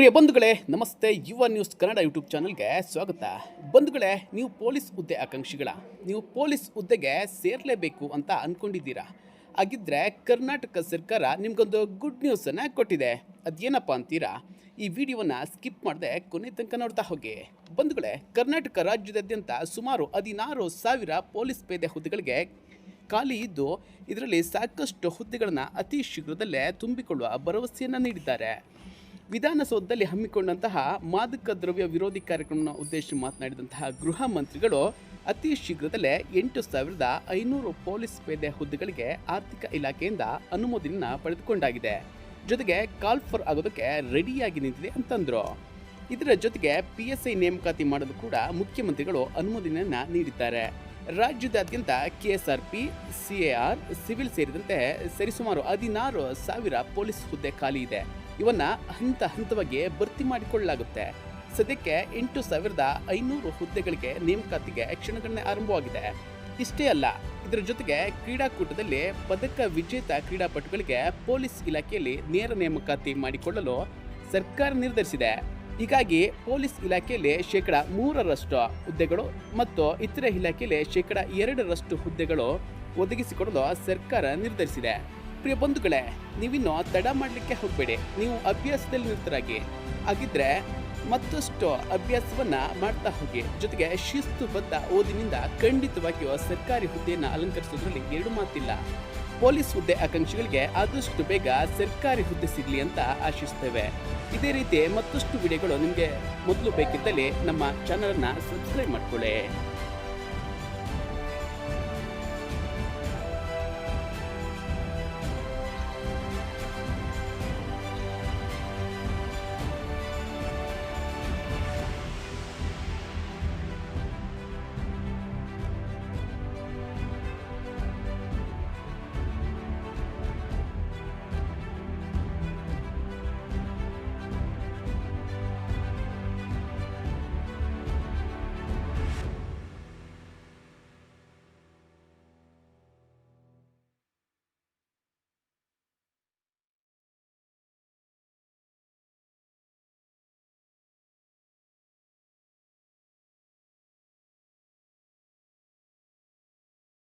ಪ್ರಿಯ ಬಂಧುಗಳೇ, ನಮಸ್ತೆ. ಯುವ ನ್ಯೂಸ್ ಕನ್ನಡ ಯೂಟ್ಯೂಬ್ ಚಾನಲ್ಗೆ ಸ್ವಾಗತ. ಬಂಧುಗಳೇ, ನೀವು ಪೊಲೀಸ್ ಹುದ್ದೆ ಆಕಾಂಕ್ಷಿಗಳ. ನೀವು ಪೊಲೀಸ್ ಹುದ್ದೆಗೆ ಸೇರಲೇಬೇಕು ಅಂತ ಅಂದ್ಕೊಂಡಿದ್ದೀರಾ ಹಾಗಿದ್ದರೆ ಕರ್ನಾಟಕ ಸರ್ಕಾರ ನಿಮಗೊಂದು ಗುಡ್ ನ್ಯೂಸನ್ನು ಕೊಟ್ಟಿದೆ. ಅದೇನಪ್ಪ ಅಂತೀರಾ? ಈ ವಿಡಿಯೋವನ್ನು ಸ್ಕಿಪ್ ಮಾಡದೆ ಕೊನೆ ತನಕ ನೋಡ್ತಾ ಹೋಗಿ. ಬಂಧುಗಳೇ, ಕರ್ನಾಟಕ ರಾಜ್ಯದಾದ್ಯಂತ ಸುಮಾರು ಹದಿನಾರು ಸಾವಿರ ಪೊಲೀಸ್ ಪೇದೆ ಹುದ್ದೆಗಳಿಗೆ ಖಾಲಿ ಇದ್ದು, ಇದರಲ್ಲಿ ಸಾಕಷ್ಟು ಹುದ್ದೆಗಳನ್ನು ಅತಿ ಶೀಘ್ರದಲ್ಲೇ ತುಂಬಿಕೊಳ್ಳುವ ಭರವಸೆಯನ್ನು ನೀಡಿದ್ದಾರೆ. ವಿಧಾನಸೌಧದಲ್ಲಿ ಹಮ್ಮಿಕೊಂಡಂತಹ ಮಾದಕ ದ್ರವ್ಯ ವಿರೋಧಿ ಕಾರ್ಯಕ್ರಮವನ್ನು ಉದ್ದೇಶಿಸಿ ಮಾತನಾಡಿದಂತಹ ಗೃಹ ಮಂತ್ರಿಗಳು ಅತಿ ಶೀಘ್ರದಲ್ಲೇ ಎಂಟು ಸಾವಿರದ ಐನೂರು ಪೊಲೀಸ್ ಪೇದೆ ಹುದ್ದೆಗಳಿಗೆ ಆರ್ಥಿಕ ಇಲಾಖೆಯಿಂದ ಅನುಮೋದನೆಯನ್ನು ಪಡೆದುಕೊಂಡಾಗಿದೆ. ಜೊತೆಗೆ ಕಾಲ್ ಫಾರ್ ಆಗೋದಕ್ಕೆ ರೆಡಿಯಾಗಿ ನಿಂತಿದೆ ಅಂತಂದ್ರು. ಇದರ ಜೊತೆಗೆ ಪಿ ಎಸ್ ಐ ನೇಮಕಾತಿ ಮಾಡಲು ಕೂಡ ಮುಖ್ಯಮಂತ್ರಿಗಳು ಅನುಮೋದನೆಯನ್ನು ನೀಡಿದ್ದಾರೆ. ರಾಜ್ಯದಾದ್ಯಂತ ಕೆಎಸ್ಆರ್ಪಿ, ಸಿಎಆರ್, ಸಿವಿಲ್ ಸೇರಿದಂತೆ ಸರಿಸುಮಾರು ಹದಿನಾರು ಸಾವಿರ ಪೊಲೀಸ್ ಹುದ್ದೆ ಖಾಲಿ ಇದೆ. ಇವನ್ನ ಹಂತ ಹಂತವಾಗಿ ಭರ್ತಿ ಮಾಡಿಕೊಳ್ಳಲಾಗುತ್ತೆ. ಸದ್ಯಕ್ಕೆ ಎಂಟು ಸಾವಿರದ ಐನೂರು ಹುದ್ದೆಗಳಿಗೆ ನೇಮಕಾತಿಗೆ ಕ್ಷಣಗಣನೆ ಆರಂಭವಾಗಿದೆ. ಇಷ್ಟೇ ಅಲ್ಲ, ಇದರ ಜೊತೆಗೆ ಕ್ರೀಡಾಕೂಟದಲ್ಲಿ ಪದಕ ವಿಜೇತ ಕ್ರೀಡಾಪಟುಗಳಿಗೆ ಪೊಲೀಸ್ ಇಲಾಖೆಯಲ್ಲಿ ನೇರ ನೇಮಕಾತಿ ಮಾಡಿಕೊಳ್ಳಲು ಸರ್ಕಾರ ನಿರ್ಧರಿಸಿದೆ. ಹೀಗಾಗಿ ಪೊಲೀಸ್ ಇಲಾಖೆಯಲ್ಲಿ ಶೇಕಡ ಮೂರರಷ್ಟು ಹುದ್ದೆಗಳು ಮತ್ತು ಇತರೆ ಇಲಾಖೆಯಲ್ಲಿ ಶೇಕಡ ಎರಡರಷ್ಟು ಹುದ್ದೆಗಳು ಒದಗಿಸಿಕೊಡಲು ಸರ್ಕಾರ ನಿರ್ಧರಿಸಿದೆ. ಪ್ರಿಯ ಬಂಧುಗಳೇ, ನೀವಿನ್ನು ತಡ ಮಾಡಲಿಕ್ಕೆ ಹೋಗಬೇಡಿ. ನೀವು ಅಭ್ಯಾಸದಲ್ಲಿ ನಿರತರಾಗಿ. ಹಾಗಿದ್ರೆ ಮತ್ತಷ್ಟು ಅಭ್ಯಾಸವನ್ನ ಮಾಡ್ತಾ ಹೋಗಿ. ಜೊತೆಗೆ ಶಿಸ್ತುಬದ್ಧ ಓದಿನಿಂದ ಖಂಡಿತವಾಗಿಯೂ ಸರ್ಕಾರಿ ಹುದ್ದೆಯನ್ನು ಅಲಂಕರಿಸೋದ್ರಲ್ಲಿ ಎರಡು ಮಾತಿಲ್ಲ. ಪೊಲೀಸ್ ಹುದ್ದೆ ಆಕಾಂಕ್ಷಿಗಳಿಗೆ ಆದಷ್ಟು ಬೇಗ ಸರ್ಕಾರಿ ಹುದ್ದೆ ಸಿಗಲಿ ಅಂತ ಆಶಿಸ್ತೇವೆ. ಇದೇ ರೀತಿ ಮತ್ತಷ್ಟು ವಿಡಿಯೋಗಳು ನಿಮಗೆ ಮೊದಲು ಬೇಕಿದ್ದಲ್ಲಿ ನಮ್ಮ ಚಾನಲನ್ನು ಸಬ್ಸ್ಕ್ರೈಬ್ ಮಾಡ್ಕೊಳ್ಳಿ.